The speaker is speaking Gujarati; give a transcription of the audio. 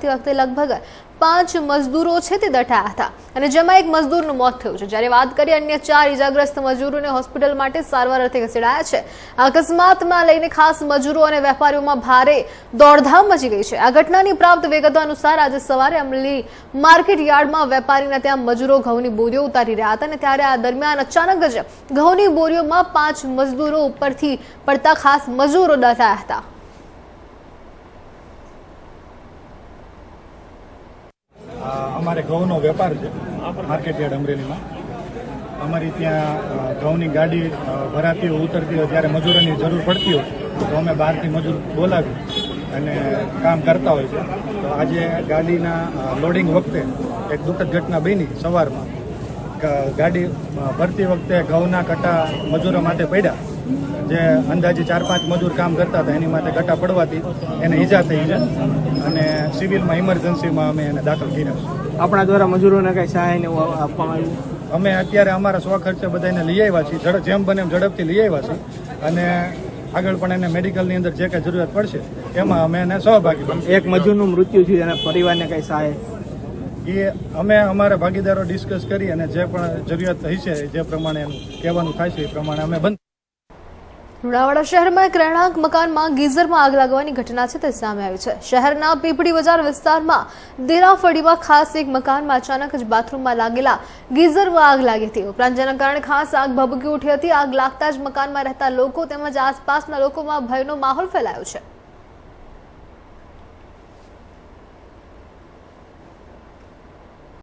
તે વખતે લગભગ પાંચ મજદૂરો છે તે દટાયા હતા. અને જેમાં એક મજદૂરનું મોત થયું છે. જ્યારે વાત કરીએ અન્ય ચાર ઇજાગ્રસ્ત મજૂરોને હોસ્પિટલ માટે સારવાર અર્થે ખસેડાયા છે. અકસ્માતમાં લઈને ખાસ મજૂરો અને વેપારીઓમાં ભારે દોડધામ મચી ગઈ છે. આ ઘટનાની પ્રાપ્ત વિગતો અનુસાર આજે સવારે અમલી માર્કેટ યાર્ડમાં વેપારીના ત્યાં મજૂરો ઘઉંની બોરીઓ ઉતારી રહ્યા હતા અને ત્યારે આ દરમિયાન અચાનક જ ઘઉંની બોરીઓમાં પાંચ મજદૂરો ઉપરથી પડતા ખાસ મજૂરો દટાયા હતા આ અમારે ઘઉંનો વેપાર છે માર્કેટ યાર્ડ અમરેલીમાં. અમારી ત્યાં ઘઉંની ગાડી ભરાતી હોય, ઉતરતી હોય ત્યારે મજૂરોની જરૂર પડતી હોય, તો અમે બહારથી મજૂર બોલાવી અને કામ કરતા હોય છે. તો આજે ગાડીના લોડિંગ વખતે એક દુઃખદ ઘટના બની સવારમાં. ગાડી ભરતી વખતે ઘઉંના કટા મજૂરો માટે પડ્યા. જે અંદાજે ચાર પાંચ મજૂર કામ કરતા હતા એની માટે ગટા પડવાથી એને ઈજા થઈ છે અને સિવિલમાં ઇમરજન્સીમાં અમે એને દાખલ કર્યા છે. આપણા દ્વારા મજૂરોને કઈ સહાય ને આપવામાં આવ્યું? અમે અત્યારે અમારા સ્વખર્ચે બધાને લઈ આવ્યા છીએ જેમ બને એમ ઝડપથી લઈ આવ્યા છીએ અને આગળ પણ એને મેડિકલની અંદર જે કાંઈ જરૂરિયાત પડશે એમાં અમે એને સહભાગી એક મજૂરનું મૃત્યુ થયું એના પરિવારને કંઈ સહાય? એ અમે અમારા ભાગીદારો ડિસ્કસ કરી અને જે પણ જરૂરિયાત થઈ છે જે પ્રમાણે એનું કહેવાનું થાય છે એ પ્રમાણે અમે બંધ લુણાવાડા શહેરમાં એક રહેણાંક મકાનમાં ગીઝરમાં આગ લાગવાની ઘટના છે તે સામે આવી છે. શહેરના પીપળી બજાર વિસ્તારમાં દેરાફળીમાં ખાસ એક મકાનમાં અચાનક જ બાથરૂમમાં લાગેલા ગીઝરમાં આગ લાગી હતી. ઉપરાંત જેના કારણે ખાસ આગ ભભૂકી ઉઠી હતી. આગ લાગતા જ મકાનમાં રહેતા લોકો તેમજ આસપાસના લોકોમાં ભયનો માહોલ ફેલાયો છે.